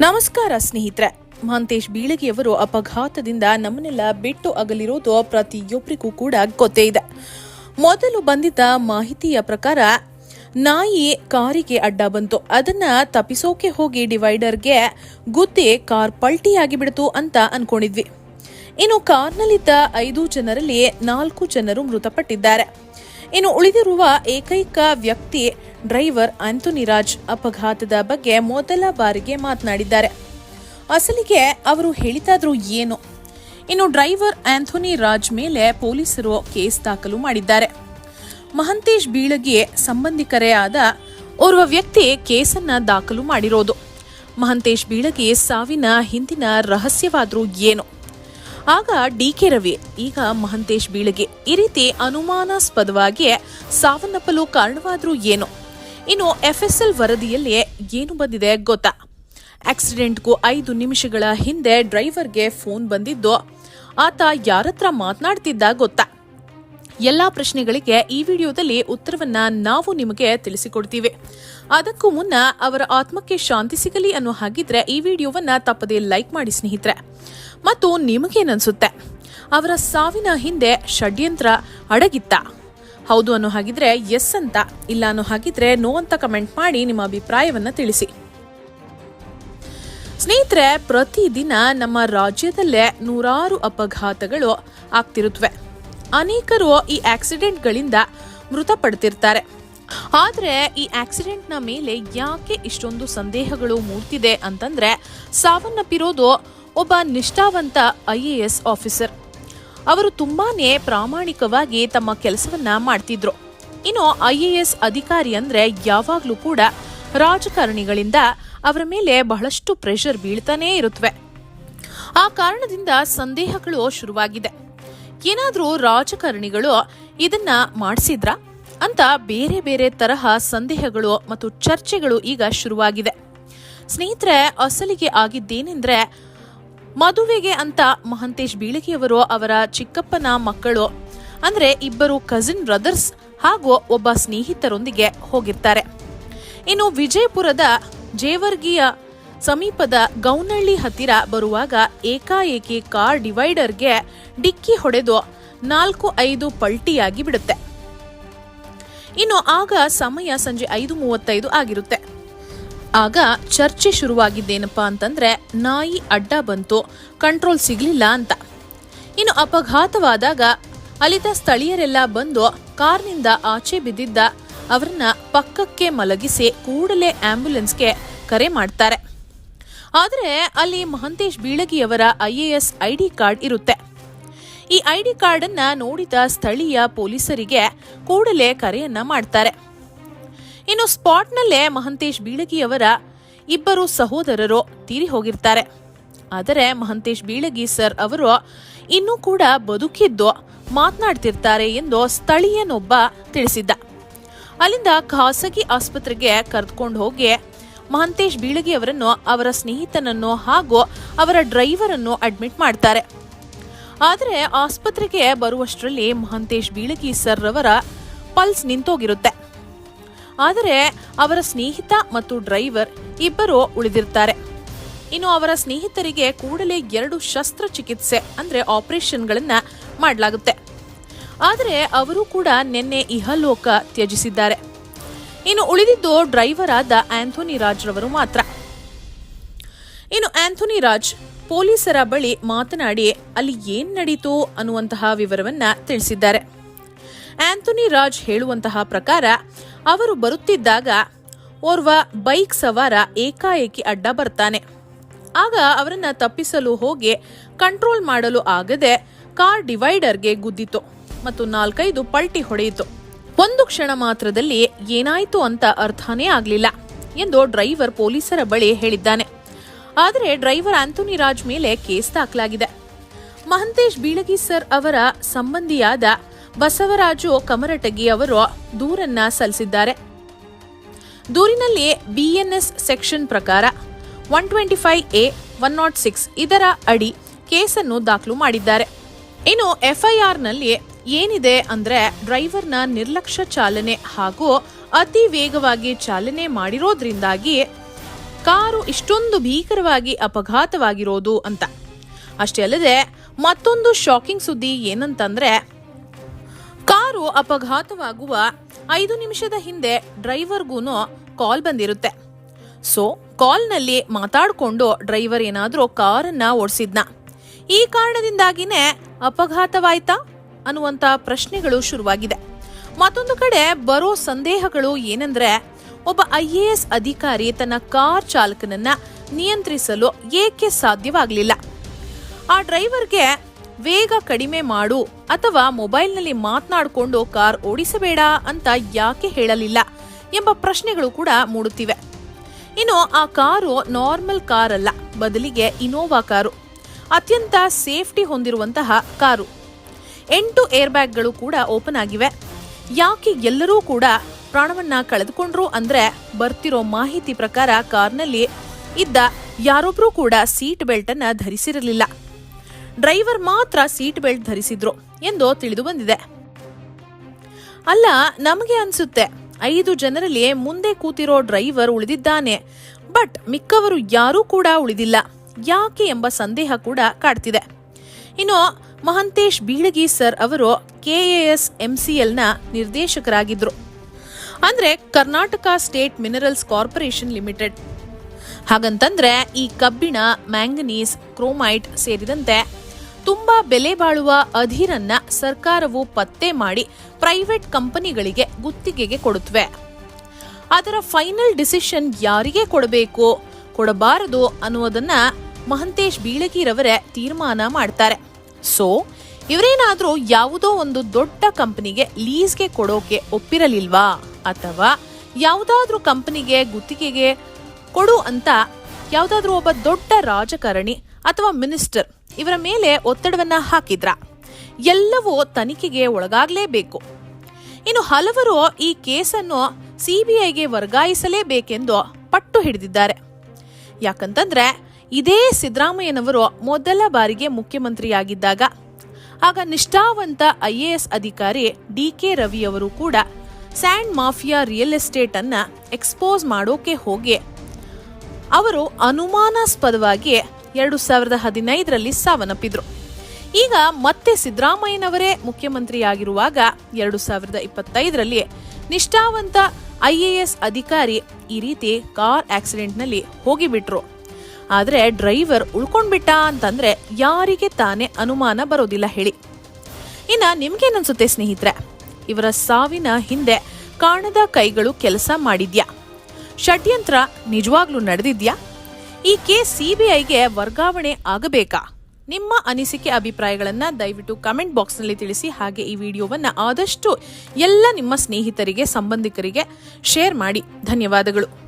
ನಮಸ್ಕಾರ ಸ್ನೇಹಿತರೆ. ಮಹಂತೇಶ್ ಬೀಳಗಿಯವರು ಅಪಘಾತದಿಂದ ನಮ್ಮನ್ನೆಲ್ಲ ಬಿಟ್ಟು ಅಗಲಿರೋದು ಪ್ರತಿಯೊಬ್ಬರಿಗೂ ಕೂಡ ಗೊತ್ತೇ ಇದೆ. ಮೊದಲು ಬಂದಿದ್ದ ಮಾಹಿತಿಯ ಪ್ರಕಾರ ನಾಯಿ ಕಾರಿಗೆ ಅಡ್ಡ ಬಂತು. ಅದನ್ನ ತಪ್ಪಿಸೋಕೆ ಹೋಗಿ ಡಿವೈಡರ್ಗೆ ಗುದ್ದಿ ಕಾರ್ ಪಲ್ಟಿಯಾಗಿ ಬಿಡ್ತು ಅಂತ ಅನ್ಕೊಂಡಿದ್ವಿ. ಇನ್ನು ಕಾರ್ನಲ್ಲಿದ್ದ ಐದು ಜನರಲ್ಲಿ ನಾಲ್ಕು ಜನರು ಮೃತಪಟ್ಟಿದ್ದಾರೆ. ಇನ್ನು ಉಳಿದಿರುವ ಏಕೈಕ ವ್ಯಕ್ತಿ ಡ್ರೈವರ್ ಆಂಥೋನಿ ರಾಜ್ ಅಪಘಾತದ ಬಗ್ಗೆ ಮೊದಲ ಬಾರಿಗೆ ಮಾತನಾಡಿದ್ದಾರೆ. ಅಸಲಿಗೆ ಅವರು ಹೇಳಿದಾದ್ರೂ ಏನು? ಇನ್ನು ಡ್ರೈವರ್ ಆಂಥೋನಿ ರಾಜ್ ಮೇಲೆ ಪೊಲೀಸರು ಕೇಸ್ ದಾಖಲು ಮಾಡಿದ್ದಾರೆ. ಮಹಂತೇಶ್ ಬೀಳಗಿ ಸಂಬಂಧಿಕರೇ ಆದ ಓರ್ವ ವ್ಯಕ್ತಿ ಕೇಸನ್ನ ದಾಖಲು ಮಾಡಿರೋದು. ಮಹಂತೇಶ್ ಬೀಳಗಿ ಸಾವಿನ ಹಿಂದಿನ ರಹಸ್ಯವಾದರೂ ಏನು? ಆಗ ಡಿ ಕೆ ರವಿ, ಈಗ ಮಹಂತೇಶ್ ಬೀಳಗಿ, ಈ ರೀತಿ ಅನುಮಾನಾಸ್ಪದವಾಗಿ ಸಾವನ್ನಪ್ಪಲು ಕಾರಣವಾದರೂ ಏನು? ಇನ್ನು ಎಫ್ಎಸ್ಎಲ್ ವರದಿಯಲ್ಲಿ ಏನು ಬಂದಿದೆ ಗೊತ್ತಾ? ಆಕ್ಸಿಡೆಂಟ್ಗೂ ಐದು ನಿಮಿಷಗಳ ಹಿಂದೆ ಡ್ರೈವರ್ಗೆ ಫೋನ್ ಬಂದಿದ್ದು, ಆತ ಯಾರತ್ರ ಮಾತನಾಡ್ತಿದ್ದ ಗೊತ್ತಾ? ಎಲ್ಲಾ ಪ್ರಶ್ನೆಗಳಿಗೆ ಈ ವಿಡಿಯೋದಲ್ಲಿ ಉತ್ತರವನ್ನ ನಾವು ನಿಮಗೆ ತಿಳಿಸಿಕೊಡ್ತೀವಿ. ಅದಕ್ಕೂ ಮುನ್ನ ಅವರ ಆತ್ಮಕ್ಕೆ ಶಾಂತಿ ಸಿಗಲಿ ಅನ್ನೋ ಹಾಗಿದ್ರೆ ಈ ವಿಡಿಯೋವನ್ನ ತಪ್ಪದೇ ಲೈಕ್ ಮಾಡಿ ಸ್ನೇಹಿತರೆ. ಮತ್ತು ನಿಮಗೇನನ್ಸುತ್ತೆ? ಅವರ ಸಾವಿನ ಹಿಂದೆ ಷಡ್ಯಂತ್ರ ಅಡಗಿತ್ತ. ಹೌದು ಅನ್ನೋ ಹಾಗಿದ್ರೆ ಎಸ್ ಅಂತ, ಇಲ್ಲ ಅನ್ನೋ ಹಾಗಿದ್ರೆ ನೋ ಅಂತ ಕಮೆಂಟ್ ಮಾಡಿ ನಿಮ್ಮ ಅಭಿಪ್ರಾಯವನ್ನ ತಿಳಿಸಿ. ಸ್ನೇಹಿತರೆ, ಪ್ರತಿದಿನ ನಮ್ಮ ರಾಜ್ಯದಲ್ಲೇ ನೂರಾರು ಅಪಘಾತಗಳು ಆಗ್ತಿರುತ್ತವೆ ಅನೇಕರು ಈ ಆಕ್ಸಿಡೆಂಟ್ಗಳಿಂದ ಮೃತಪಡ್ತಿರ್ತಾರೆ. ಆದರೆ ಈ ಆಕ್ಸಿಡೆಂಟ್ನ ಮೇಲೆ ಯಾಕೆ ಇಷ್ಟೊಂದು ಸಂದೇಹಗಳು ಮೂಡ್ತಿದೆ ಅಂತಂದ್ರೆ, ಸಾವನ್ನಪ್ಪಿರೋದು ಒಬ್ಬ ನಿಷ್ಠಾವಂತ ಐ ಆಫೀಸರ್. ಅವರು ತುಂಬಾ ಪ್ರಾಮಾಣಿಕವಾಗಿ ತಮ್ಮ ಕೆಲಸವನ್ನ ಮಾಡ್ತಿದ್ರು. ಇನ್ನು ಐ ಎ ಎಸ್ ಅಧಿಕಾರಿ ಅಂದ್ರೆ ಯಾವಾಗ್ಲೂ ಕೂಡ ರಾಜಕಾರಣಿಗಳಿಂದ ಅವರ ಮೇಲೆ ಬಹಳಷ್ಟು ಪ್ರೆಷರ್ ಬೀಳ್ತಾನೇ ಇರುತ್ತವೆ ಆ ಕಾರಣದಿಂದ ಸಂದೇಹಗಳು ಶುರುವಾಗಿದೆ. ಏನಾದರೂ ರಾಜಕಾರಣಿಗಳು ಇದನ್ನ ಮಾಡಿಸಿದ್ರ? ಅಂತ ಬೇರೆ ಬೇರೆ ತರಹ ಸಂದೇಹಗಳು ಮತ್ತು ಚರ್ಚೆಗಳು ಈಗ ಶುರುವಾಗಿದೆ. ಸ್ನೇಹಿತರೆ, ಅಸಲಿಗೆ ಆಗಿದ್ದೇನೆಂದ್ರೆ ಮದುವೆಗೆ ಅಂತ ಮಹಂತೇಶ್ ಬೀಳಗಿಯವರು ಅವರ ಚಿಕ್ಕಪ್ಪನ ಮಕ್ಕಳು, ಅಂದ್ರೆ ಇಬ್ಬರು ಕಸಿನ್ ಬ್ರದರ್ಸ್ ಹಾಗೂ ಒಬ್ಬ ಸ್ನೇಹಿತರೊಂದಿಗೆ ಹೋಗಿರ್ತಾರೆ. ಇನ್ನು ವಿಜಯಪುರದ ಜೇವರ್ಗಿಯ ಸಮೀಪದ ಗೌನಳ್ಳಿ ಹತ್ತಿರ ಬರುವಾಗ ಏಕಾಏಕಿ ಕಾರ್ ಡಿವೈಡರ್ಗೆ ಡಿಕ್ಕಿ ಹೊಡೆದು ನಾಲ್ಕು ಐದು ಪಲ್ಟಿಯಾಗಿ ಬಿಡುತ್ತೆ. ಇನ್ನು ಆಗ ಸಮಯ ಸಂಜೆ ಐದು ಮೂವತ್ತೈದು ಆಗಿರುತ್ತೆ. ಆಗ ಚರ್ಚೆ ಶುರುವಾಗಿದ್ದೇನಪ್ಪ ಅಂತಂದ್ರೆ, ನಾಯಿ ಅಡ್ಡ ಬಂತು ಕಂಟ್ರೋಲ್ ಸಿಗ್ಲಿಲ್ಲ ಅಂತ. ಇನ್ನು ಅಪಘಾತವಾದಾಗ ಅಲ್ಲಿದ್ದ ಸ್ಥಳೀಯರೆಲ್ಲ ಬಂದು ಕಾರ್ನಿಂದ ಆಚೆ ಬಿದ್ದಿದ್ದ ಅವರನ್ನ ಪಕ್ಕಕ್ಕೆ ಮಲಗಿಸಿ ಕೂಡಲೇ ಆಂಬ್ಯುಲೆನ್ಸ್ಗೆ ಕರೆ ಮಾಡ್ತಾರೆ. ಆದರೆ ಅಲ್ಲಿ Mahantesh ಬೀಳಗಿಯವರ I A S I card ಇರುತ್ತೆ. ಈ ಐ ಡಿ ಕಾರ್ಡ್ ಅನ್ನ ನೋಡಿದ ಸ್ಥಳೀಯ ಪೊಲೀಸರಿಗೆ ಕೂಡಲೇ ಕರೆಯನ್ನ ಮಾಡ್ತಾರೆ. ಇನ್ನು ಸ್ಪಾಟ್ನಲ್ಲೇ ಮಹಂತೇಶ್ ಬೀಳಗಿಯವರ ಇಬ್ಬರು ಸಹೋದರರು ತೀರಿ ಹೋಗಿರ್ತಾರೆ. ಆದರೆ ಮಹಂತೇಶ್ ಬೀಳಗಿ ಸರ್ ಅವರು ಇನ್ನೂ ಕೂಡ ಬದುಕಿದ್ದು ಮಾತನಾಡ್ತಿರ್ತಾರೆ ಎಂದು ಸ್ಥಳೀಯನೊಬ್ಬ ತಿಳಿಸಿದ್ದ. ಅಲ್ಲಿಂದ ಖಾಸಗಿ ಆಸ್ಪತ್ರೆಗೆ ಕರೆದುಕೊಂಡು ಹೋಗಿ ಮಹಂತೇಶ್ ಬೀಳಗಿ ಅವರನ್ನು ಅವರ ಸ್ನೇಹಿತನನ್ನು ಹಾಗೂ ಅವರ ಡ್ರೈವರ್ ಅನ್ನು ಅಡ್ಮಿಟ್ ಮಾಡ್ತಾರೆ. ಆದರೆ ಆಸ್ಪತ್ರೆಗೆ ಬರುವಷ್ಟರಲ್ಲಿ ಮಹಂತೇಶ್ ಬೀಳಗಿ ಸರ್ ಅವರ ಪಲ್ಸ್ ನಿಂತೋಗಿರುತ್ತೆ. ಆದರೆ ಅವರ ಸ್ನೇಹಿತ ಮತ್ತು ಡ್ರೈವರ್ ಇಬ್ಬರು ಉಳಿದಿರ್ತಾರೆ. ಇನ್ನು ಅವರ ಸ್ನೇಹಿತರಿಗೆ ಕೂಡಲೇ ಎರಡು ಶಸ್ತ್ರಚಿಕಿತ್ಸೆ ಅಂದ್ರೆ ಆಪರೇಷನ್ಗಳನ್ನ ಮಾಡಲಾಗುತ್ತೆ. ಆದರೆ ಅವರು ಕೂಡ ನಿನ್ನೆ ಇಹಲೋಕ ತ್ಯಜಿಸಿದ್ದಾರೆ. ಇನ್ನು ಉಳಿದಿದ್ದು ಡ್ರೈವರ್ ಆದ ಆಂಥೋನಿ ರಾಜ್ ರವರು ಮಾತ್ರ. ಇನ್ನು ಆಂಥೋನಿ ರಾಜ್ ಪೊಲೀಸರ ಬಳಿ ಮಾತನಾಡಿ ಅಲ್ಲಿ ಏನ್ ನಡೀತು ಅನ್ನುವಂತಹ ವಿವರವನ್ನ ತಿಳಿಸಿದ್ದಾರೆ. ಆಂಥೋನಿ ರಾಜ್ ಹೇಳುವಂತಹ ಪ್ರಕಾರ ಅವರು ಬರುತ್ತಿದ್ದಾಗ ಓರ್ವ ಬೈಕ್ ಸವಾರ ಏಕಾಏಕಿ ಅಡ್ಡ ಬರ್ತಾನೆ. ಆಗ ಅವರನ್ನ ತಪ್ಪಿಸಲು ಹೋಗಿ ಕಂಟ್ರೋಲ್ ಮಾಡಲು ಆಗದೆ ಕಾರ್ ಡಿವೈಡರ್ಗೆ ಗುದ್ದಿತು ಮತ್ತು ನಾಲ್ಕೈದು ಪಲ್ಟಿ ಹೊಡೆಯಿತು. ಒಂದು ಕ್ಷಣ ಮಾತ್ರದಲ್ಲಿ ಏನಾಯಿತು ಅಂತ ಅರ್ಥನೇ ಆಗಲಿಲ್ಲ ಎಂದು ಡ್ರೈವರ್ ಪೊಲೀಸರ ಬಳಿ ಹೇಳಿದ್ದಾನೆ. ಆದರೆ ಡ್ರೈವರ್ ಆಂಥೋನಿ ರಾಜ್ ಮೇಲೆ ಕೇಸ್ ದಾಖಲಾಗಿದೆ. ಮಹಂತೇಶ್ ಬೀಳಗಿ ಸರ್ ಅವರ ಸಂಬಂಧಿಯಾದ ಬಸವರಾಜು ಕಮರಟಗಿ ಅವರು ದೂರನ್ನ ಸಲ್ಲಿಸಿದ್ದಾರೆ. ದೂರಿನಲ್ಲಿ ಬಿಎನ್ಎಸ್ ಸೆಕ್ಷನ್ ಪ್ರಕಾರ one twenty five A one not six ಇದರ ಅಡಿ ಕೇಸನ್ನು ದಾಖಲು ಮಾಡಿದ್ದಾರೆ. ಇನ್ನು ಎಫ್ಐಆರ್ನಲ್ಲಿ ಏನಿದೆ ಅಂದ್ರೆ ಡ್ರೈವರ್ನ ನಿರ್ಲಕ್ಷ್ಯ ಚಾಲನೆ ಹಾಗೂ ಅತಿ ವೇಗವಾಗಿ ಚಾಲನೆ ಮಾಡಿರೋದ್ರಿಂದಾಗಿ ಕಾರು ಇಷ್ಟೊಂದು ಭೀಕರವಾಗಿ ಅಪಘಾತವಾಗಿರೋದು ಅಂತ. ಅಷ್ಟೇ ಅಲ್ಲದೆ ಮತ್ತೊಂದು ಶಾಕಿಂಗ್ ಸುದ್ದಿ ಏನಂತಂದ್ರೆ ಕಾರು ಅಪಘಾತವಾಗುವ ಐದು ನಿಮಿಷದ ಹಿಂದೆ ಡ್ರೈವರ್ಗೂ ಕಾಲ್ ಬಂದಿರುತ್ತೆ. ಸೊ, ಕಾಲ್ನಲ್ಲಿ ಮಾತಾಡಿಕೊಂಡು ಡ್ರೈವರ್ ಏನಾದರೂ ಕಾರನ್ನ ಓಡಿಸಿದ್ನ. ಈ ಕಾರಣದಿಂದಾಗಿನೇ ಅಪಘಾತವಾಯ್ತಾ ಅನ್ನುವಂಥ ಪ್ರಶ್ನೆಗಳು ಶುರುವಾಗಿದೆ. ಮತ್ತೊಂದು ಕಡೆ ಬರೋ ಸಂದೇಹಗಳು ಏನಂದ್ರೆ, ಒಬ್ಬ ಐ ಎ ಎಸ್ ಅಧಿಕಾರಿ ತನ್ನ ಕಾರ್ ಚಾಲಕನನ್ನ ನಿಯಂತ್ರಿಸಲು ಏಕೆ ಸಾಧ್ಯವಾಗಲಿಲ್ಲ? ಆ ಡ್ರೈವರ್ಗೆ ವೇಗ ಕಡಿಮೆ ಮಾಡು ಅಥವಾ ಮೊಬೈಲ್ನಲ್ಲಿ ಮಾತನಾಡಿಕೊಂಡು ಕಾರ್ ಓಡಿಸಬೇಡ ಅಂತ ಯಾಕೆ ಹೇಳಲಿಲ್ಲ ಎಂಬ ಪ್ರಶ್ನೆಗಳು ಕೂಡ ಮೂಡುತ್ತಿವೆ. ಇನ್ನು ಆ ಕಾರು ನಾರ್ಮಲ್ ಕಾರ್ ಅಲ್ಲ, ಬದಲಿಗೆ ಇನೋವಾ ಕಾರು. ಅತ್ಯಂತ ಸೇಫ್ಟಿ ಹೊಂದಿರುವಂತಹ ಕಾರು. ಎಂಟು ಏರ್ ಬ್ಯಾಗ್ಗಳು ಕೂಡ ಓಪನ್ ಆಗಿವೆ. ಯಾಕೆ ಎಲ್ಲರೂ ಕೂಡ ಪ್ರಾಣವನ್ನ ಕಳೆದುಕೊಂಡ್ರು ಅಂದ್ರೆ ಬರ್ತಿರೋ ಮಾಹಿತಿ ಪ್ರಕಾರ ಕಾರ್ನಲ್ಲಿ ಇದ್ದ ಯಾರೊಬ್ಬರೂ ಕೂಡ ಸೀಟ್ ಬೆಲ್ಟ್ ಅನ್ನ ಧರಿಸಿರಲಿಲ್ಲ. ಡ್ರೈವರ್ ಮಾತ್ರ ಸೀಟ್ ಬೆಲ್ಟ್ ಧರಿಸಿದ್ರು ಎಂದು ತಿಳಿದು ಬಂದಿದೆ. ಅಲ್ಲ, ನಮಗೆ ಅನ್ಸುತ್ತೆ, ಐದು ಜನರಲ್ಲಿ ಮುಂದೆ ಕೂತಿರೋ ಡ್ರೈವರ್ ಉಳಿದಿದ್ದಾನೆ, ಬಟ್ ಮಿಕ್ಕವರು ಯಾರೂ ಕೂಡ ಉಳಿದಿಲ್ಲ, ಯಾಕೆ ಎಂಬ ಸಂದೇಹ ಕೂಡ ಕಾಡ್ತಿದೆ. ಇನ್ನು, ಮಹಂತೇಶ್ ಬೀಳಗಿ ಸರ್ ಅವರು ಕೆಎಎಸ್ ಎಂಸಿಎಲ್ನ ನಿರ್ದೇಶಕರಾಗಿದ್ರು. ಅಂದ್ರೆ Karnataka state minerals corporation limited. ಹಾಗಂತಂದ್ರೆ ಈ ಕಬ್ಬಿಣ, ಮ್ಯಾಂಗನೀಸ್, ಕ್ರೋಮೈಟ್ ಸೇರಿದಂತೆ ತುಂಬಾ ಬೆಲೆ ಬಾಳುವ ಅಧೀರನ್ನ ಸರ್ಕಾರವು ಪತ್ತೆ ಮಾಡಿ ಪ್ರೈವೇಟ್ ಕಂಪನಿಗಳಿಗೆ ಗುತ್ತಿಗೆಗೆ ಕೊಡುತ್ತವೆ. ಅದರ ಫೈನಲ್ ಡಿಸಿಷನ್ ಯಾರಿಗೆ ಕೊಡಬೇಕು ಕೊಡಬಾರದು ಅನ್ನುವುದನ್ನ ಮಹಂತೇಶ್ ಬೀಳಗಿರವರೇ ತೀರ್ಮಾನ ಮಾಡ್ತಾರೆ. ಸೊ, ಇವರೇನಾದರೂ ಯಾವುದೋ ಒಂದು ದೊಡ್ಡ ಕಂಪನಿಗೆ ಲೀಸ್ಗೆ ಕೊಡೋಕೆ ಒಪ್ಪಿರಲಿಲ್ವಾ? ಅಥವಾ ಯಾವುದಾದ್ರೂ ಕಂಪನಿಗೆ ಗುತ್ತಿಗೆಗೆ ಕೊಡು ಅಂತ ಯಾವುದಾದ್ರೂ ಒಬ್ಬ ದೊಡ್ಡ ರಾಜಕಾರಣಿ ಅಥವಾ ಮಿನಿಸ್ಟರ್ ಇವರ ಮೇಲೆ ಒತ್ತಡವನ್ನ ಹಾಕಿದ್ರ? ಎಲ್ಲವೂ ತನಿಖೆಗೆ ಒಳಗಾಗಲೇಬೇಕು. ಇನ್ನು ಹಲವರು ಈ ಕೇಸನ್ನು ಸಿಬಿಐಗೆ ವರ್ಗಾಯಿಸಲೇಬೇಕೆಂದು ಪಟ್ಟು ಹಿಡಿದಿದ್ದಾರೆ. ಯಾಕಂತಂದ್ರೆ ಇದೇ ಸಿದ್ದರಾಮಯ್ಯನವರು ಮೊದಲ ಬಾರಿಗೆ ಮುಖ್ಯಮಂತ್ರಿಯಾಗಿದ್ದಾಗ, ಆಗ ನಿಷ್ಠಾವಂತ ಐ ಎ ಎಸ್ ಅಧಿಕಾರಿ ಡಿ ಕೆ ರವಿ ಅವರು ಕೂಡ ಸ್ಯಾಂಡ್ ಮಾಫಿಯಾ ರಿಯಲ್ ಎಸ್ಟೇಟ್ ಅನ್ನ ಎಕ್ಸ್ಪೋಸ್ ಮಾಡೋಕೆ ಹೋಗಿ, ಅವರು ಅನುಮಾನಾಸ್ಪದವಾಗಿ ಎರಡು ಸಾವಿರದ ಹದಿನೈದರಲ್ಲಿ ಸಾವನ್ನಪ್ಪಿದ್ರು. ಈಗ ಮತ್ತೆ ಸಿದ್ದರಾಮಯ್ಯನವರೇ ಮುಖ್ಯಮಂತ್ರಿಯಾಗಿರುವಾಗ ಎರಡು ಸಾವಿರದ ಇಪ್ಪತ್ತೈದರಲ್ಲಿ ನಿಷ್ಠಾವಂತ ಐಎಎಸ್ ಅಧಿಕಾರಿ ಈ ರೀತಿ ಕಾರ್ ಆಕ್ಸಿಡೆಂಟ್ನಲ್ಲಿ ಹೋಗಿಬಿಟ್ರು. ಆದರೆ ಡ್ರೈವರ್ ಉಳ್ಕೊಂಡ್ಬಿಟ್ಟ ಅಂತಂದ್ರೆ ಯಾರಿಗೆ ತಾನೇ ಅನುಮಾನ ಬರೋದಿಲ್ಲ ಹೇಳಿ. ಇನ್ನ ನಿಮ್ಗೇನನ್ಸುತ್ತೆ ಸ್ನೇಹಿತರೆ? ಇವರ ಸಾವಿನ ಹಿಂದೆ ಕಾಣದ ಕೈಗಳು ಕೆಲಸ ಮಾಡಿದ್ಯಾ? ಷಡ್ಯಂತ್ರ ನಿಜವಾಗ್ಲೂ ನಡೆದಿದ್ಯಾ? ಈ ಕೇಸ್ ಸಿಬಿಐಗೆ ವರ್ಗಾವಣೆ ಆಗಬೇಕಾ? ನಿಮ್ಮ ಅನಿಸಿಕೆ ಅಭಿಪ್ರಾಯಗಳನ್ನು ದಯವಿಟ್ಟು ಕಮೆಂಟ್ ಬಾಕ್ಸ್ನಲ್ಲಿ ತಿಳಿಸಿ. ಹಾಗೆ ಈ ವಿಡಿಯೋವನ್ನ ಆದಷ್ಟು ಎಲ್ಲ ನಿಮ್ಮ ಸ್ನೇಹಿತರಿಗೆ, ಸಂಬಂಧಿಕರಿಗೆ ಶೇರ್ ಮಾಡಿ. ಧನ್ಯವಾದಗಳು.